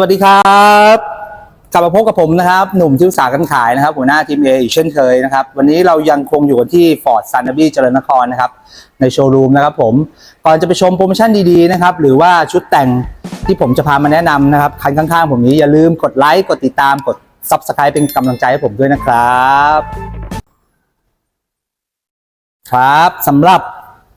วัสดีครับกลับมาพบกับผมนะครับ หนุ่มที่ปรึกษาการขายนะครับ หัวหน้าทีมเออีกเช่นเคยนะครับ วันนี้เรายังคงอยู่กันที่ฟอร์ดซันนบีเจริญนครนะครับ ในโชว์รูมนะครับผมก่อนจะไปชมโปรโมชั่นดีๆนะครับ หรือว่าชุดแต่งที่ผมจะพามาแนะนำนะครับ คันข้างๆ ผมนี้อย่าลืมกดไลค์กดติดตามกด Subscribe เป็นกำลังใจให้ผมด้วยนะครับ ครับสำหรับ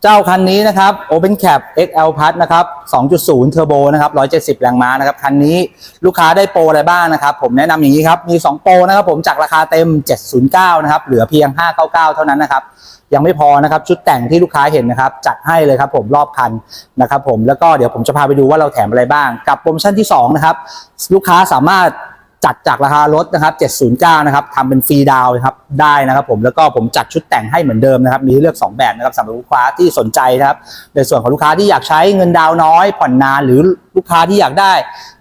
เจ้าคันนี้นะครับ Open Cap XL Plus นะครับ 2.0 Turbo นะครับ 170 แรงม้านะครับ คันนี้ลูกค้าได้โปรอะไรบ้างนะครับ ผมแนะนำอย่างนี้ครับ มี 2 โปรนะครับผมจากราคาเต็ม 709 นะครับ เหลือเพียง 599 เท่านั้นนะครับ ยังไม่พอนะครับ ชุดแต่งที่ลูกค้าเห็นนะครับ จัดให้เลยครับผมรอบคันนะครับผมแล้วก็เดี๋ยวผมจะพาไปดูว่าเราแถมอะไรบ้าง กับโปรโมชั่นที่2นะครับลูกค้าสามารถ จัดจากราคารถนะครับ 709 นะครับทำเป็นฟรีดาวน์นะครับได้นะครับผมแล้วก็ผมจัดชุดแต่งให้เหมือนเดิมนะครับ มีให้เลือก 2 แบบนะครับสำหรับลูกค้าที่สนใจนะครับ ในส่วนของลูกค้าที่อยากใช้เงินดาวน้อย ผ่อนนานหรือลูกค้าที่อยากได้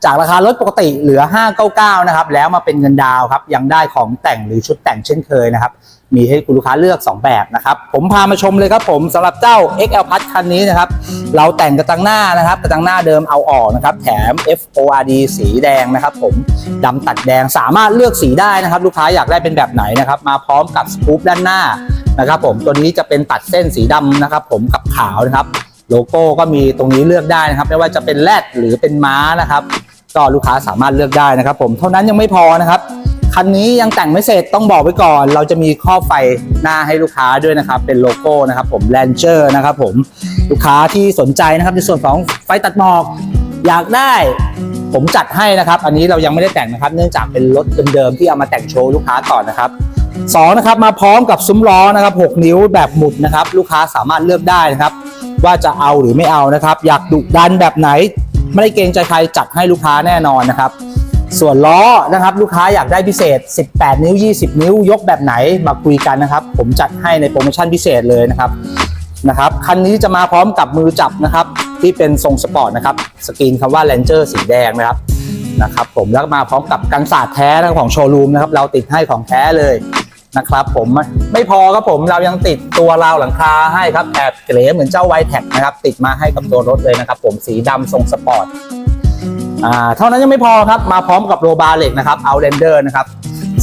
จากราคารถปกติเหลือ 599 นะครับแล้วมาเป็นเงินดาวครับยังได้ของแต่งหรือชุดแต่งเช่นเคยนะครับ มีให้คุณลูกค้าเลือก 2 แบบนะครับ ผมพามาชมเลยครับผมสำหรับเจ้า XL Plus คันนี้นะครับ เราแต่งกระจังหน้านะครับ กระจังหน้าเดิมเอาออกนะครับ แถม FORD สีแดงนะครับ ผมดำตัดแดงสามารถเลือกสีได้นะครับ ลูกค้าอยากได้เป็นแบบไหนนะครับ มาพร้อมกับสกู๊ปด้านหน้านะครับ ผมตัวนี้จะเป็นตัดเส้นสีดำนะครับ ผมกับขาวนะครับ โลโก้ก็มีตรงนี้เลือกได้นะครับ ไม่ว่าจะเป็นแรดหรือเป็นม้านะครับ ก็ลูกค้าสามารถเลือกได้นะครับ ผมเท่านั้นยังไม่พอนะครับ คันนี้ยังแต่งไม่เสร็จต้องบอกไว้ก่อน เราจะมีข้อไฟหน้าให้ลูกค้าด้วยนะครับ เป็นโลโก้นะครับผมแลนเจอร์นะครับผมลูกค้าที่สนใจนะครับในส่วนของไฟตัดหมอก อยากได้ผมจัดให้นะครับ อันนี้เรายังไม่ได้แต่งนะครับ เนื่องจากเป็นรถเดิมๆที่เอามาแต่งโชว์ลูกค้าก่อนนะครับสองนะครับมาพร้อมกับซุ้มล้อนะครับ 6 นิ้วแบบหมุดนะครับ ลูกค้าสามารถเลือกได้นะครับ ว่าจะเอาหรือไม่เอานะครับ อยากดุดันแบบไหน ไม่ได้เกรงใจใครจัดให้ลูกค้าแน่นอนนะครับ ส่วนล้อนะครับลูกค้าอยากได้พิเศษ 18 นิ้ว 20 นิ้วยกแบบไหนมาคุยกันนะครับ ผมจัดให้ในโปรโมชั่นพิเศษเลยนะครับนะครับคันนี้จะมาพร้อมกับมือจับนะครับ ที่เป็นทรงสปอร์ตนะครับสกรีนคำว่า Ranger สีแดงนะครับนะครับ ผมแล้วมาพร้อมกับกันศาสตร์แท้ของโชว์รูมนะครับเราติดให้ของแท้เลยนะครับ ผมไม่พอครับผมเรายังติดตัวราวหลังคาให้ครับแอบเก๋เหมือนเจ้าไวแท็กนะครับ ติดมาให้กับตัวรถเลยนะครับ ผมสีดำทรงสปอร์ต อ่าเท่านั้นยังไม่พอครับ มาพร้อมกับโรบาร์เหล็กนะครับเอาเรนเดอร์นะครับ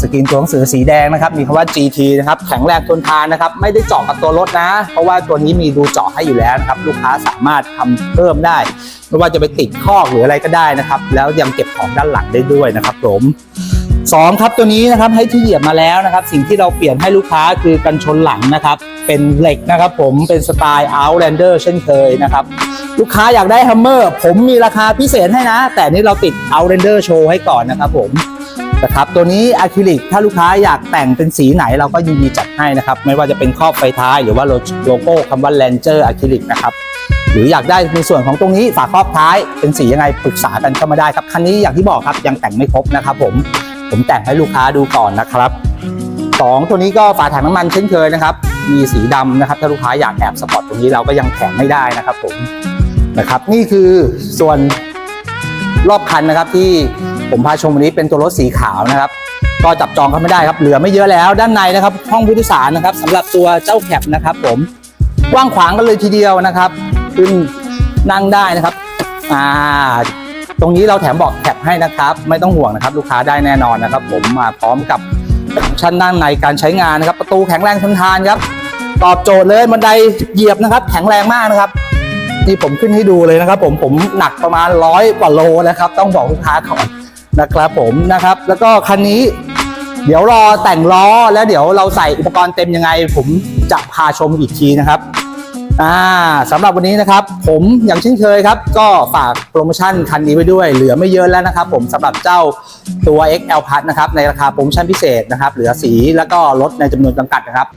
สกรีนตัวหนังสือสีแดงนะครับ มีคำว่า GT นะครับแข็งแรงทนทานนะครับ ไม่ได้เจาะกับตัวรถนะ เพราะว่าตัวนี้มีดูเจาะให้อยู่แล้วนะครับ ลูกค้าสามารถทำเพิ่มได้ ไม่ว่าจะไปติดข้อหรืออะไรก็ได้นะครับ แล้วยังเก็บของด้านหลังได้ด้วยนะครับผม สองครับตัวนี้นะครับให้ที่เหยียบมาแล้วนะครับ สิ่งที่เราเปลี่ยนให้ลูกค้าคือกันชนหลังนะครับ เป็นเหล็กนะครับ ผมเป็นสไตล์ Outlander เช่นเคยนะครับ ลูกค้าอยากได้ฮัมเมอร์ผมมีราคาพิเศษให้นะ แต่นี่เราติด Outlander Show ให้ก่อนนะครับผมนะครับตัวนี้อะคริลิกถ้าลูกค้าอยากแต่งเป็นสีไหนเราก็ยินดีจัดให้นะครับ ไม่ว่าจะเป็นครอบไฟท้ายหรือว่าโลโก้คำว่า Ranger อะคริลิกนะครับหรืออยากได้ในส่วนของตรงนี้ฝาครอบท้ายเป็นสียังไงปรึกษากันเข้ามาได้ครับคันนี้อย่างที่บอกครับยังแต่งไม่ครบนะครับผม ผมแต่งให้ลูกค้าดูก่อนนะครับสองตัวนี้ก็ฝาถังน้ำมันเช่นเคยนะครับ มีสีดำนะครับ ถ้าลูกค้าอยากแอบสปอร์ตตรงนี้เราก็ยังแถมไม่ได้นะครับผมนะครับ นี่คือส่วนรอบคันนะครับที่ผมพาชมวันนี้เป็นตัวรถสีขาวนะครับ ก็จับจองกันไม่ได้ครับเหลือไม่เยอะแล้วด้านในนะครับ ห้องผู้โดยสารนะครับสำหรับตัวเจ้าแคปนะครับ ผมกว้างขวางกันเลยทีเดียวนะครับ ขึ้นนั่งได้นะครับ อ่า ตรงนี้เราแถมบอกแคปให้นะครับ ไม่ต้องห่วงนะครับ ลูกค้าได้แน่นอนนะครับ ผมมาพร้อมกับชั้นด้านในการใช้งานนะครับ ประตูแข็งแรงทนทานครับ ตอบโจทย์เลยบันไดเหยียบนะครับ แข็งแรงมากนะครับนี่ผมขึ้นให้ดูเลยนะครับ ผมผมหนักประมาณร้อยกว่าโลนะครับ ต้องบอกลูกค้าก่อนนะครับผมนะครับ แล้วก็คันนี้เดี๋ยวรอแต่งล้อแล้วเดี๋ยวเราใส่อุปกรณ์เต็มยังไง ผมจะพาชมอีกทีนะครับ อ่าสำหรับวันนี้นะครับ ผมอย่างเช่นเคยครับ ก็ฝากโปรโมชั่นคันนี้ไปด้วยเหลือไม่เยอะแล้วนะครับ ผมสำหรับเจ้าตัว XL Plus นะครับในราคาโปรโมชั่นพิเศษนะครับ เหลือสีแล้วก็ลดในจำนวนจำกัดนะครับ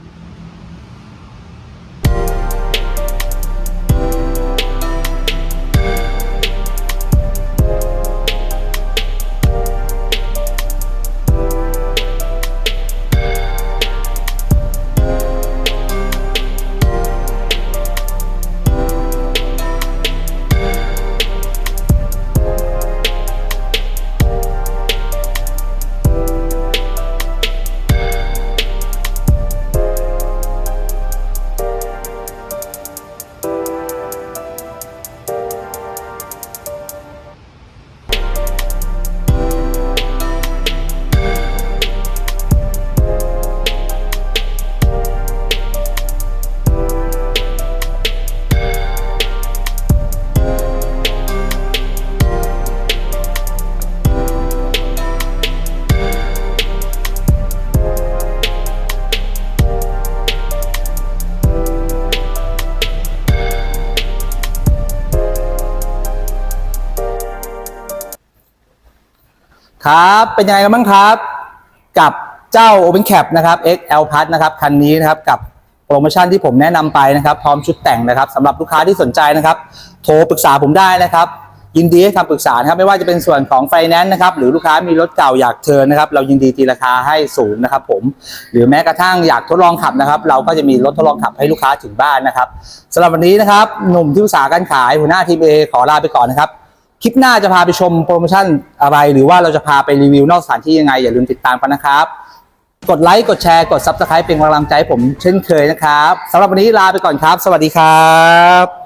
ครับ เป็นยังไงกันบ้างครับ กับเจ้า Open Cap นะครับ XL Plus นะครับคันนี้นะครับกับโปรโมชั่นที่ผมแนะนำไปนะครับ พร้อมชุดแต่งนะครับสำหรับลูกค้าที่สนใจนะครับ โทรปรึกษาผมได้นะครับ ยินดีให้คำปรึกษาครับไม่ว่าจะเป็นส่วนของไฟแนนซ์นะครับหรือลูกค้ามีรถเก่าอยากเทิร์นนะครับ เรายินดีตีราคาให้สูงนะครับ ผม หรือแม้กระทั่งอยากทดลองขับนะครับ เราก็จะมีรถทดลองขับให้ลูกค้าถึงบ้านนะครับสำหรับวันนี้นะครับหนุ่มที่อุตสาการขายหัวหน้าทีมเอขอลาไปก่อนนะครับ คลิปหน้าจะพาไปชมโปรโมชั่นอะไร หรือว่าเราจะพาไปรีวิวนอกสถานที่ยังไง อย่าลืมติดตามกันนะครับ กดไลค์กดแชร์กด Subscribe เป็นกำลังใจให้ผมเช่นเคยนะครับสำหรับวันนี้ลาไปก่อนครับ สวัสดีครับ